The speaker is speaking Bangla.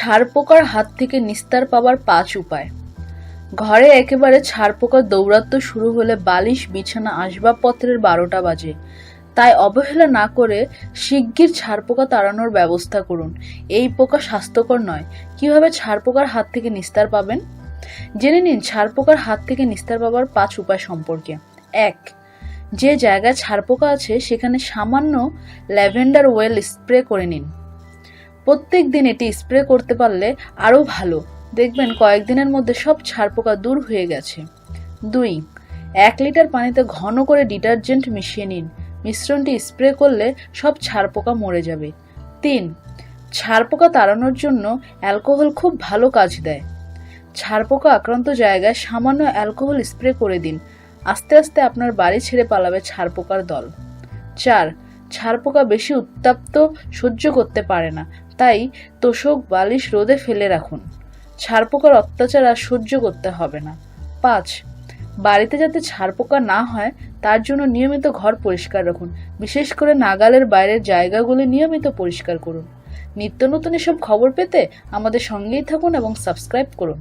ছাড় পোকার হাত থেকে নিস্তার পাওয়ার পাঁচ উপায়। ঘরে একেবারে ছাড় পোকার দৌরাত্ম্য শুরু হলে বালিশ, বিছানা, আসবাবপত্রের বারোটা বাজে। তাই অবহেলা না করে শিগগির ছাড় পোকা তাড়ানোর ব্যবস্থা করুন। এই পোকা স্বাস্থ্যকর নয়। কীভাবে ছাড় পোকার হাত থেকে নিস্তার পাবেন? জেনে নিন ছাড় পোকার হাত থেকে নিস্তার পাওয়ার পাঁচ উপায় সম্পর্কে। এক, যে জায়গায় ছাড় পোকা আছে সেখানে সামান্য ল্যাভেন্ডার ওয়েল স্প্রে করে নিন। প্রত্যেক দিন এটি স্প্রে করতে পারলে আরও ভালো। দেখবেন কয়েকদিনের মধ্যে সব ছাড় পোকা দূর হয়ে গেছে। দুই, এক লিটার পানিতে ঘন করে ডিটারজেন্ট মিশিয়ে নিন। মিশ্রণটি স্প্রে করলে সব ছাড় পোকা মরে যাবে। তিন ছাড় পোকা তাড়ানোর জন্য অ্যালকোহল খুব ভালো কাজ দেয়। ছাড় পোকা আক্রান্ত জায়গায় সামান্য অ্যালকোহল স্প্রে করে দিন। আস্তে আস্তে আপনার বাড়ি ছেড়ে পালাবে ছাড় পোকার দল। চার ছাড় পোকা বেশি উত্তাপ্ত সহ্য করতে পারে না। তাই তোষক বালিশ রোদে ফেলে রাখুন। ছাড়পোকার অত্যাচার আর সহ্য করতে হবে না। পাঁচ, বাড়িতে যাতে ছাড়পোকা না হয়, তার জন্য নিয়মিত ঘর পরিষ্কার রাখুন। বিশেষ করে নাগালের বাইরের জায়গাগুলি নিয়মিত পরিষ্কার করুন। নিত্য নতুন এসব খবর পেতে আমাদের সঙ্গেই থাকুন এবং সাবস্ক্রাইব করুন।